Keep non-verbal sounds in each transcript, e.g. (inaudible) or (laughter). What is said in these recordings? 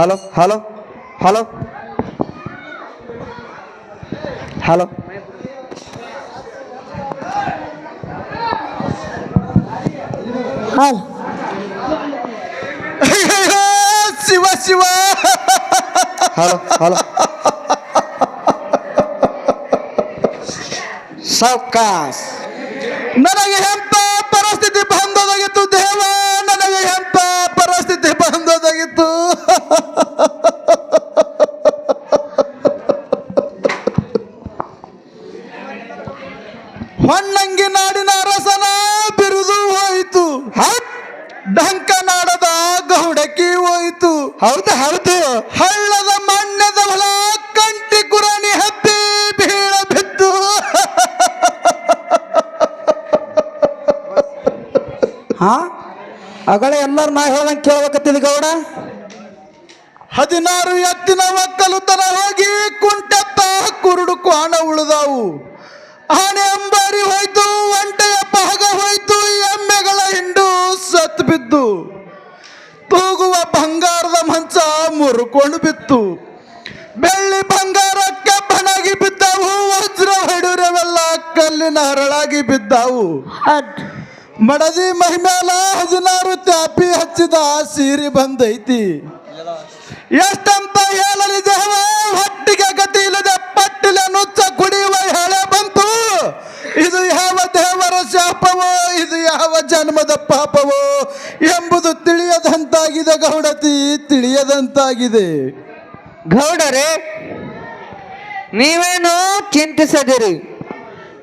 Hello hello hello hello ಹಾಲ್ Shiva Shiva hello hello ಸಾವ್ಕಾಸ್ ನನಗೆ ಎಂತ ಪರಿಸ್ಥಿತಿ ಬಂದದಾಗಿತ್ತು ದೇವ ನನಗೆ ಎಂತ ಪರಿಸ್ಥಿತಿ ಬಂದದಾಗಿತ್ತು ಹೊನ್ನಂಗಿ ನಾಡಿನ ಅರಸನ ಬಿರುದು ಹೋಯಿತು ಡಂಕ ನಾಡದ ಗೌಡಕಿ ಹೋಯಿತು ಹೌದು ಹೌದು ಹಳ್ಳದ ಮಣ್ಣದ ಹೊಲ ಕಂಟಿ ಕುರಾಣಿ ಹತ್ತಿ ಬೀಳ ಬಿದ್ದು ಹಾ ಅಗಳೇ ಎಲ್ಲರೂ ನಾ ಹೇಳ್ದಂಗೆ ಕೇಳ್ಬೇಕತ್ತಿದ್ ಗೌಡ? ಹದಿನಾರು ಎತ್ತಿನ ಒಕ್ಕಲುತನ ಹೋಗಿ ಕುಂಟೆತ್ತ ಕುರುಡು ಕ್ವಾಣ ಉಳಿದಾವು. ಆನೆ ಅಂಬಾರಿ ಹೋಯ್ತು ಒಂಟೆಯ ಪಹಗ ಹೋಯ್ತು ಎಮ್ಮೆಗಳ ಹಿಂಡು ಸತ್ ಬಿದ್ದು. ತೂಗುವ ಬಂಗಾರದ ಮಂಚ ಮುರುಕೊಂಡು ಬಿತ್ತು. ಬೆಳ್ಳಿ ಬಂಗಾರ ಬಣಗಿ ಬಿದ್ದವು ವಜ್ರ ಹೊಡೆಯುರವೆಲ್ಲ ಕಲ್ಲಿನ ಹರಳಾಗಿ ಬಿದ್ದಾವು. ಮಡದಿ ಮಹಿಮೇಲ ಹದಿನಾರು ತ್ಯಾಪಿ ಹಚ್ಚಿದ ಸೀರಿ ಬಂದೈತಿ. ಎಷ್ಟಂತ ಹೇಳಲಿ ದೇವ ಹೊಟ್ಟಿಗೆ ಗತಿ ಇಲ್ಲದೆ ಪಟ್ಟಿಲೆ ನುಚ್ಚ ಕುಡಿಯುವ ಹೇಳೆ ಬಂತು. ಇದು ಯಾವ ದೇವರ ಶಾಪವೋ, ಇದು ಯಾವ ಜನ್ಮದ ಪಾಪವೋ ಎಂಬುದು ತಿಳಿಯದಂತಾಗಿದೆ ಗೌಡತಿ, ತಿಳಿಯದಂತಾಗಿದೆ. ಗೌಡರೇ, ನೀವೇನು ಚಿಂತಿಸದಿರಿ.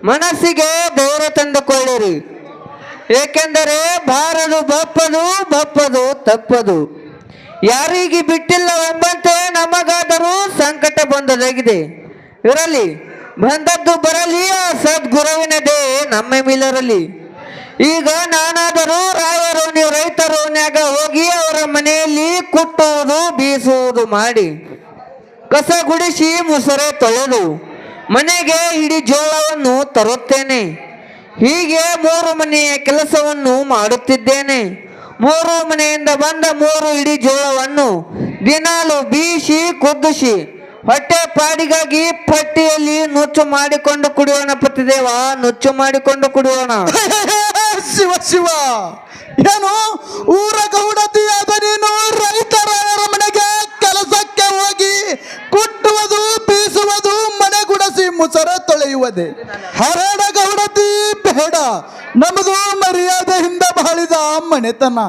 ಮನಸ್ಸಿಗೆ ಧೈರ್ಯ ತಂದುಕೊಳ್ಳಿರಿ. ಏಕೆಂದರೆ ಬಾರದು ಬಪ್ಪದು ಬಪ್ಪದು ತಪ್ಪದು. ಯಾರಿಗೆ ಬಿಟ್ಟಿಲ್ಲವೆಂಬಂತೆ ನಮಗಾದರೂ ಸಂಕಟ ಬಂದದಾಗಿದೆ. ಇರಲಿ, ಬಂದದ್ದು ಬರಲಿ ಆ ಸದ್ಗುರುವಿನದೇ ನಮ್ಮ ಮೇಲಿರಲಿ. ಈಗ ನಾನಾದರೂ ರಾಯರು ನೀವು ರೈತರೋನ್ಯಾಗ ಹೋಗಿ ಅವರ ಮನೆಯಲ್ಲಿ ಕುಟ್ಟುವುದು ಬೀಸುವುದು ಮಾಡಿ. ಕಸ ಗುಡಿಸಿ, ಮುಸರೆ ತೊಳೆದು, ಮನೆಗೆ ಇಡೀ ಜೋಳವನ್ನು ತರುತ್ತೇನೆ. ಹೀಗೆ ಮೂರು ಮನೆಯ ಕೆಲಸವನ್ನು ಮಾಡುತ್ತಿದ್ದೇನೆ. ಮೂರು ಮನೆಯಿಂದ ಬಂದ ಮೂರು ಇಡೀ ಜೋಳವನ್ನು ದಿನಾಲು ಬೀಸಿ, ಕುದಿಸಿ, ಹೊಟ್ಟೆ ಪಾಡಿಗಾಗಿ ಪಟ್ಟಿಯಲ್ಲಿ ನುಚ್ಚು ಮಾಡಿಕೊಂಡು ಕುಡಿಯೋಣ ಪತಿದೇವ, ನುಚ್ಚು ಮಾಡಿಕೊಂಡು ಕುಡಿಯೋಣ. (laughs) ಶಿವ ಶಿವ. ಏನು? ಊರ ಗೌಡತಿಯಾದ ನೀನು ರೈತರ ಮನೆಗೆ ಕೆಲಸಕ್ಕೆ ಹೋಗಿ ಕುಟ್ಟುವುದು ಮುಸರ ತೊಳೆಯುವುದೇ. ಹರಡ ಗೌಡತಿ ಬೇಡ. ಮರ್ಯಾದೆ ಹಿಂದ ಬಾಳಿದ ಮನೆತನ.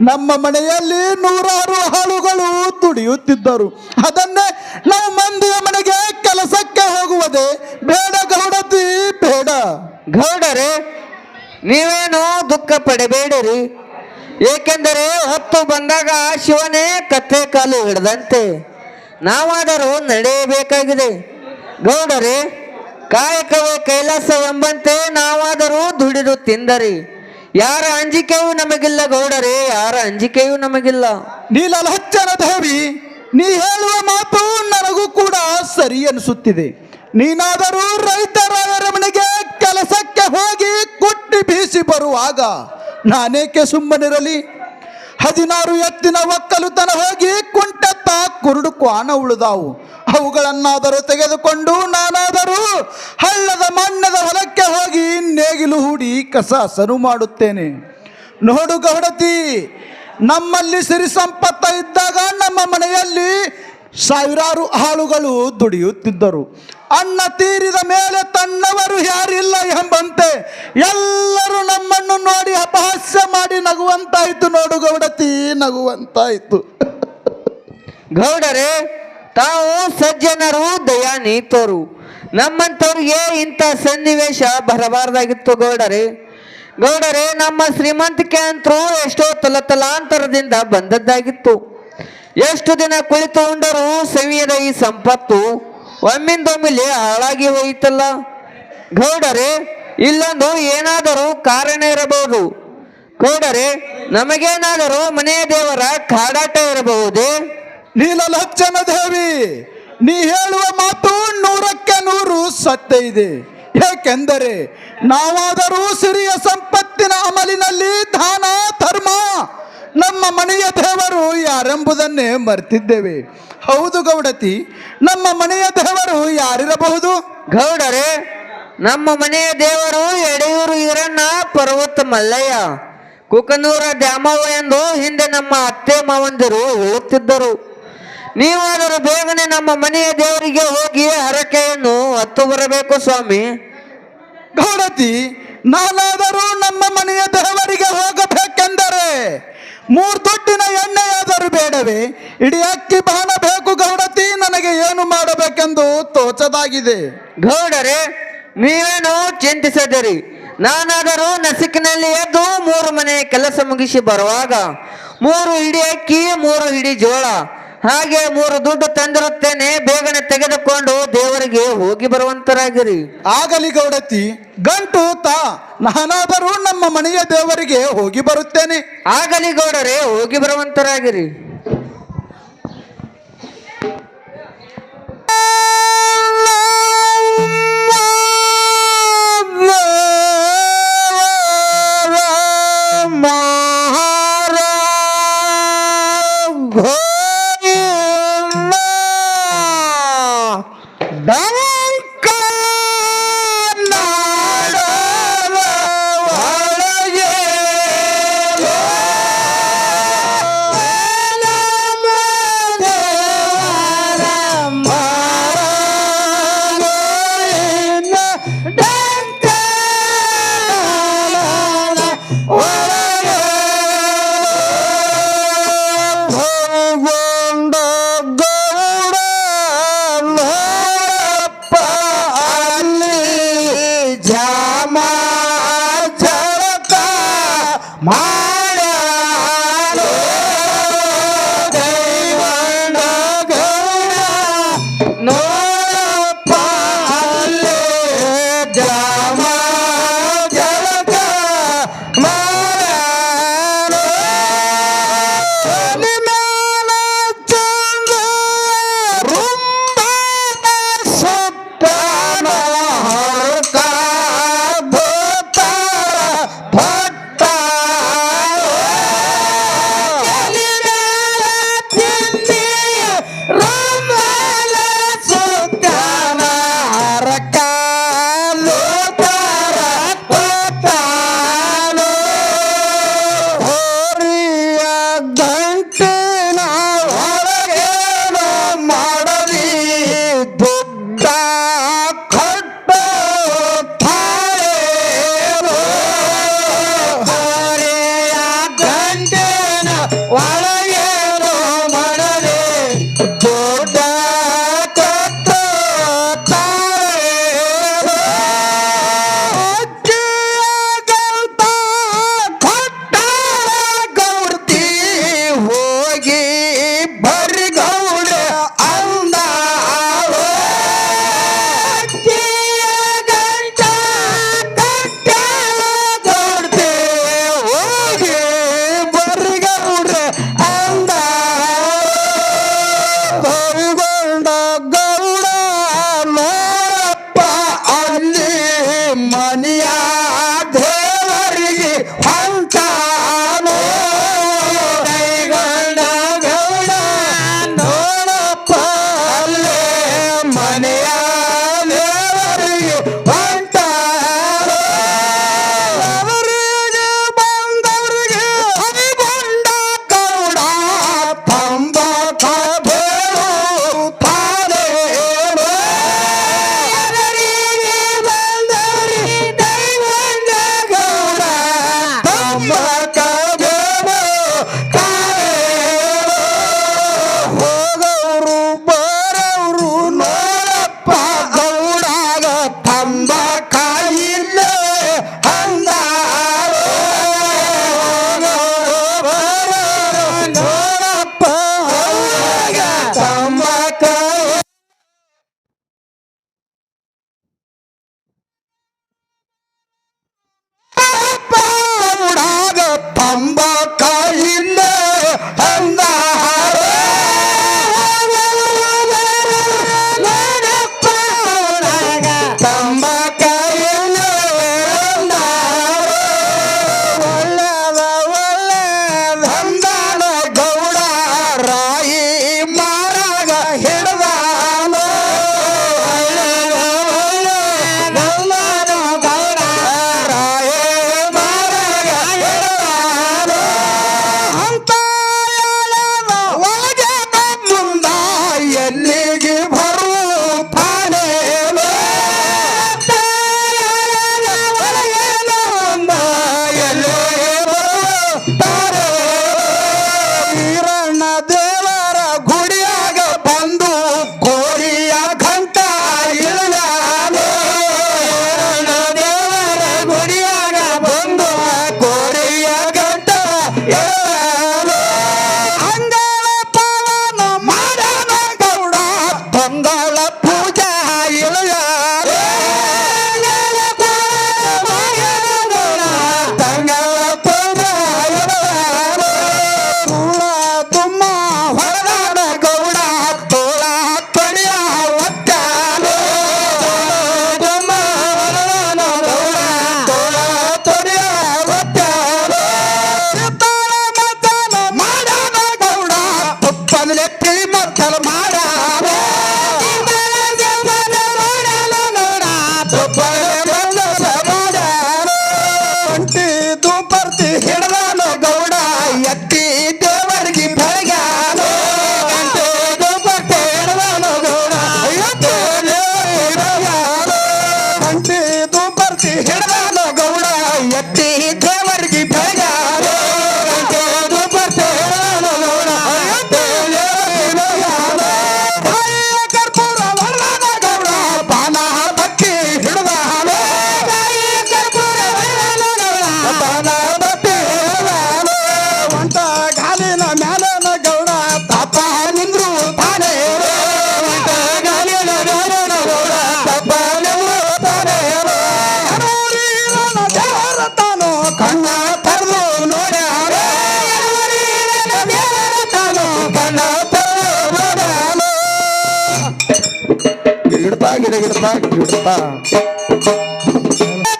ನಮ್ಮ ಮನೆಯಲ್ಲಿ ನೂರಾರು ಹಾಳುಗಳು ತುಡಿಯುತ್ತಿದ್ದರು. ಅದನ್ನೇ ನಾವು ಮಂದಿಯ ಮನೆಗೆ ಕೆಲಸಕ್ಕೆ ಹೋಗುವುದೇ. ಬೇಡ ಗೌಡತಿ ಬೇಡ. ಗೌಡರೇ, ನೀವೇನು ದುಃಖ ಪಡಬೇಡಿರಿ. ಏಕೆಂದರೆ ಹೊತ್ತು ಬಂದಾಗ ಶಿವನೇ ಕತ್ತೆ ಕಾಲು ಹಿಡ್ದಂತೆ. ನಾವಾದರೂ ನಡೆಯಬೇಕಾಗಿದೆ. ಗೌಡರೇ ಕಾಯಕವೇ ಕೈಲಾಸವೆಂಬಂತೆ ನಾವಾದರೂ ದುಡಿದು ತಿಂದರಿ. ಯಾರ ಅಂಜಿಕೆಯೂ ನಮಗಿಲ್ಲ ಗೌಡರೇ, ಯಾರ ಅಂಜಿಕೆಯೂ ನಮಗಿಲ್ಲ. ನೀಲಲಹಚ್ಚನ ದೇವಿ, ನೀ ಹೇಳುವ ಮಾತು ನನಗೂ ಕೂಡ ಸರಿ ಅನಿಸುತ್ತಿದೆ. ನೀನಾದರೂ ರೈತರ ಮನೆಗೆ ಕೆಲಸಕ್ಕೆ ಹೋಗಿ ಕುಟ್ಟಿ ಬೀಸಿ ಬರುವಾಗ ನಾನೇಕೆ ಸುಮ್ಮನಿರಲಿ? ಹದಿನಾರು ಎತ್ತಿನ ಒಕ್ಕಲುತನ ಹೋಗಿ ಕುಂಟತ್ತ ಕುರುಡು ಕ್ವಾನ ಉಳಿದಾವು. ಅವುಗಳನ್ನಾದರೂ ತೆಗೆದುಕೊಂಡು ನಾನಾದರೂ ಹಳ್ಳದ ಮಣ್ಣದ ಹೊಲಕ್ಕೆ ಹೋಗಿ ನೇಗಿಲು ಹೂಡಿ ಕಸ ಸರು ಮಾಡುತ್ತೇನೆ. ನೋಡು ಗೌಡತಿ, ನಮ್ಮಲ್ಲಿ ಸಿರಿ ಸಂಪತ್ತ ಇದ್ದಾಗ ನಮ್ಮ ಮನೆಯಲ್ಲಿ ಸಾವಿರಾರು ಆಳುಗಳು ದುಡಿಯುತ್ತಿದ್ದರು. ಅಣ್ಣ ತೀರಿದ ಮೇಲೆ ತನ್ನವರು ಯಾರಿಲ್ಲ ಎಂಬಂತೆ ಎಲ್ಲರೂ ನಮ್ಮನ್ನು ನೋಡಿ ಅಪಹಾಸ್ಯ ಮಾಡಿ ನಗುವಂತಾಯಿತು. ನೋಡು ಗೌಡತಿ, ನಗುವಂತಾಯಿತು. ಗೌಡರೇ ತಾವು ಸಜ್ಜನರು, ದಯಾನೀತರು. ನಮ್ಮಂಥವ್ರಿಗೆ ಇಂಥ ಸನ್ನಿವೇಶ ಬರಬಾರ್ದಾಗಿತ್ತು ಗೌಡರೇ. ಗೌಡರೇ, ನಮ್ಮ ಶ್ರೀಮಂತಿಕೆ ಅಂತರೂ ಎಷ್ಟೋ ತಲತಲಾಂತರದಿಂದ ಬಂದದ್ದಾಗಿತ್ತು. ಎಷ್ಟು ದಿನ ಕುಳಿತು ಉಂಡರೂ ಸವಿಯದ ಈ ಸಂಪತ್ತು ಒಮ್ಮಿಂದೊಮ್ಮಿಲೆ ಹಾಳಾಗಿ ಹೋಯಿತಲ್ಲ. ಗೌಡರೇ, ಇಲ್ಲೊಂದು ಏನಾದರೂ ಕಾರಣ ಇರಬಹುದು. ಗೌಡರೇ, ನಮಗೇನಾದರೂ ಮನೆಯ ದೇವರ ಕಾಡಾಟ ಇರಬಹುದೇ? ನೀಲಲಚ್ಚನ ದೇವಿ ನೀ ಹೇಳುವ ಮಾತು ನೂರಕ್ಕೆ ನೂರು ಸತ್ಯ ಇದೆ. ಏಕೆಂದರೆ ನಾವಾದರೂ ಸಿರಿಯ ಸಂಪತ್ತಿನ ಅಮಲಿನಲ್ಲಿ ದಾನ, ಧರ್ಮ ನಮ್ಮ ಮನೆಯ ದೇವರು ಯಾರೆಂಬುದನ್ನೇ ಮರ್ತಿದ್ದೇವೆ. ಹೌದು ಗೌಡತಿ, ನಮ್ಮ ಮನೆಯ ದೇವರು ಯಾರಿರಬಹುದು? ಗೌಡರೇ, ನಮ್ಮ ಮನೆಯ ದೇವರು ಎಡೆಯೂರು ಈರಣ್ಣ ಪರ್ವತ ಮಲ್ಲಯ್ಯ. ಕುಕನೂರ ದ್ಯಾಮವ್ವ ಎಂದು ಹಿಂದೆ ನಮ್ಮ ಅತ್ತೆ ಮಾವಂದಿರು ಹೇಳುತ್ತಿದ್ದರು. ನೀವಾದರೂ ಬೇಗನೆ ನಮ್ಮ ಮನೆಯ ದೇವರಿಗೆ ಹೋಗಿ ಹರಕೆಯನ್ನು ಹತ್ತು ಬರಬೇಕು ಸ್ವಾಮಿ. ಗೌಡತಿ ನಾನಾದರೂ ನಮ್ಮ ಮನೆಯ ದೇವರಿಗೆ ಹೋಗಬೇಕೆಂದರೆ ಮೂರು ತೊಟ್ಟಿನ ಎಣ್ಣೆಯಾದರೂ ಬೇಡವೇ? ಇಡೀ ಅಕ್ಕಿ ಬಾಣ ಬೇಕು ಗೌಡತಿ ನನಗೆ ಏನು ಮಾಡಬೇಕೆಂದು ತೋಚದಾಗಿದೆ. ಗೌಡರೇ ನೀವೇನು ಚಿಂತಿಸದಿರಿ. ನಾನಾದರೂ ನಸಿಕಿನಲ್ಲಿ ಎದ್ದು ಮೂರು ಮನೆ ಕೆಲಸ ಮುಗಿಸಿ ಬರುವಾಗ ಮೂರು ಹಿಡಿ ಅಕ್ಕಿ ಮೂರು ಹಿಡಿ ಜೋಳ ಹಾಗೆ ಮೂರು ದುಡ್ಡು ತಂದಿರುತ್ತೇನೆ ಬೇಗನೆ ತೆಗೆದುಕೊಂಡು ದೇವರಿಗೆ ಹೋಗಿ ಬರುವಂತರಾಗಿರಿ. ಆಗಲಿ ಗೌಡತಿ ಗಂಟು ತಾ ನಾನಾದರೂ ನಮ್ಮ ಮನೆಯ ದೇವರಿಗೆ ಹೋಗಿ ಬರುತ್ತೇನೆ. ಆಗಲಿ ಗೌಡರೇ ಹೋಗಿ ಬರುವಂತರಾಗಿರಿ. Bye. അതിൽ ഏറ്റവും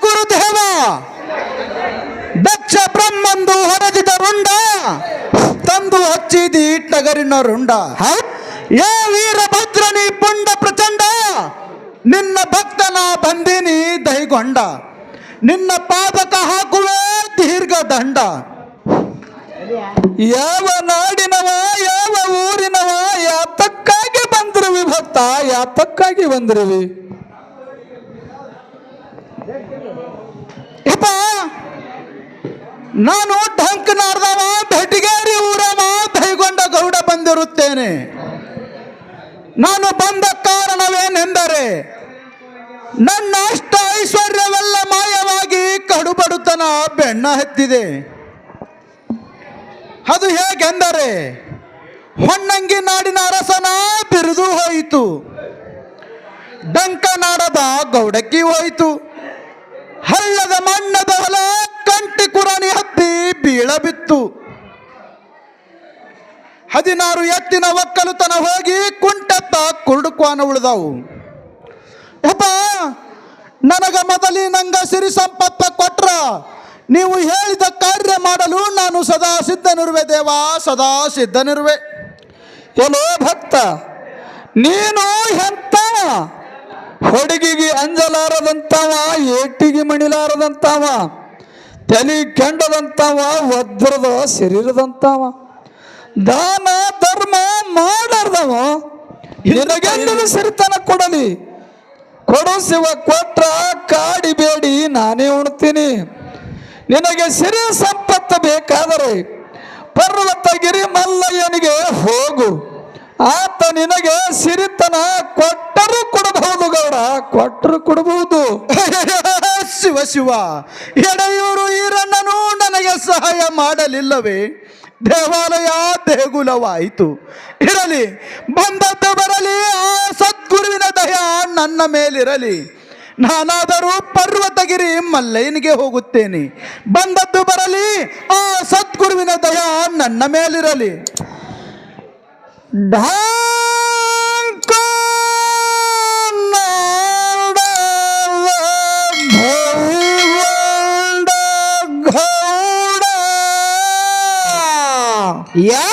ಗುರುದೇವ ದಕ್ಷ ಬ್ರಹ್ಮಂದು ಹೊರಜಿದ ರುಂಡ ತಂದು ಹಚ್ಚಿದಿ ಟಗರಿನ ರುಂಡ. ಏ ವೀರಭದ್ರನಿ ಪುಂಡ ಪ್ರಚಂಡ ನಿನ್ನ ಭಕ್ತನ ಬಂದಿನಿ ದೈಗೊಂಡ. ನಿನ್ನ ಪಾದಕ ಹಾಕುವೆ ದೀರ್ಘ ದಂಡ ಯಾವ ನಾಡಿನವ ಬಂದಿರುವಿ ಪಕ್ಕಾಗಿ ಬಂದಿರುವಿ. ಇಪ್ಪ, ನಾನು ಢಂಕನಾರ್ದವ ಬೆಟಗೇರಿ ಊರವ ಭೈಗೊಂಡ ಗೌಡ ಬಂದಿರುತ್ತೇನೆ. ನಾನು ಬಂದ ಕಾರಣವೇನೆಂದರೆ, ನನ್ನ ಅಷ್ಟ ಐಶ್ವರ್ಯವೆಲ್ಲ ಮಾಯವಾಗಿ ಕಡುಬಡುತನ ಬೆಣ್ಣ ಹತ್ತಿದೆ ಅದು ಹೇಗೆಂದರೆ ಹೊನ್ನಂಗಿ ನಾಡಿನ ಅರಸನ ಬಿರುದು ಹೋಯಿತು. ಡಂಕನಾಡದ ಗೌಡಕ್ಕಿ ಹೋಯಿತು. ಹಳ್ಳದ ಮಣ್ಣದ ಹೊಲ ಕಂಟಿ ಕುರಾಣಿ ಹತ್ತಿ ಬೀಳಬಿತ್ತು ಹದಿನಾರು ಎತ್ತಿನ ಒಕ್ಕಲುತನ ಹೋಗಿ ಕುಂಟತ್ತ ಕುರುಡುಕ್ವಾನ ಉಳಿದವು. ಯಪ್ಪ, ನನಗ ಮೊದಲಿನಂಗ ಸಿರಿ ಸಂಪತ್ತ ಕೊಟ್ರ, ನೀವು ಹೇಳಿದ ಕಾರ್ಯ ಮಾಡಲು ನಾನು ಸದಾ ಸಿದ್ಧನಿರುವೆ ದೇವ, ಸದಾ ಸಿದ್ಧನಿರುವೆ. ಎಲ್ಲೋ ಭಕ್ತ, ನೀನು ಎಂತ? ಹುಡುಗಿಗೆ ಅಂಜಲಾರದಂತವ, ಏಟಿಗೆ ಮಣಿಲಾರದಂತವ, ತಲೆ ಕೆಂಡದಂತವ, ವಜ್ರದ ಶರೀರದಂತವ. ದಾನ, ಧರ್ಮ ಮಾಡಾರ್ದವ, ನಿನಗೆಂದಲು ಸಿರಿತನ ಕೊಡಲಿ? ಕೊಡು ಶಿವ ಕೊಟ್ರ, ಕಾಡಿ ಬೇಡಿ, ನಾನೇ ಉಣ್ತೀನಿ. ನಿನಗೆ ಸಿರಿ ಸಂಪತ್ತು ಬೇಕಾದರೆ, ಪರ್ವತಗಿರಿ ಮಲ್ಲಯ್ಯನಿಗೆ ಹೋಗು. ಆತ ನಿನಗೆ ಸಿರಿತನ ಕೊಟ್ಟರು ಕೊಡಬಹುದು ಗೌಡ, ಕೊಟ್ಟರು ಕೊಡಬಹುದು. (laughs) ಶಿವ ಶಿವ, ಎಡೆಯೂರು ಈರಣ್ಣನು ನನಗೆ ಸಹಾಯ ಮಾಡಲಿಲ್ಲವೇ? ದೇವಾಲಯ ದೇಗುಲವಾಯಿತು. ಇರಲಿ ಬಂದದ್ದು ಬರಲಿ, ಆ ಸದ್ಗುರುವಿನ ದಯ ನನ್ನ ಮೇಲಿರಲಿ. ನಾನಾದರೂ ಪರ್ವತಗಿರಿ ಮಲ್ಲಯ್ಯನಿಗೆ ಹೋಗುತ್ತೇನೆ. ಬಂದದ್ದು ಬರಲಿ, ಆ ಸದ್ಗುರುವಿನ ದಯ ನನ್ನ ಮೇಲಿರಲಿ. ಢಾಂಕ ನಾಡವ ಭೈವಂಡ ಗೌಡ ಯಾ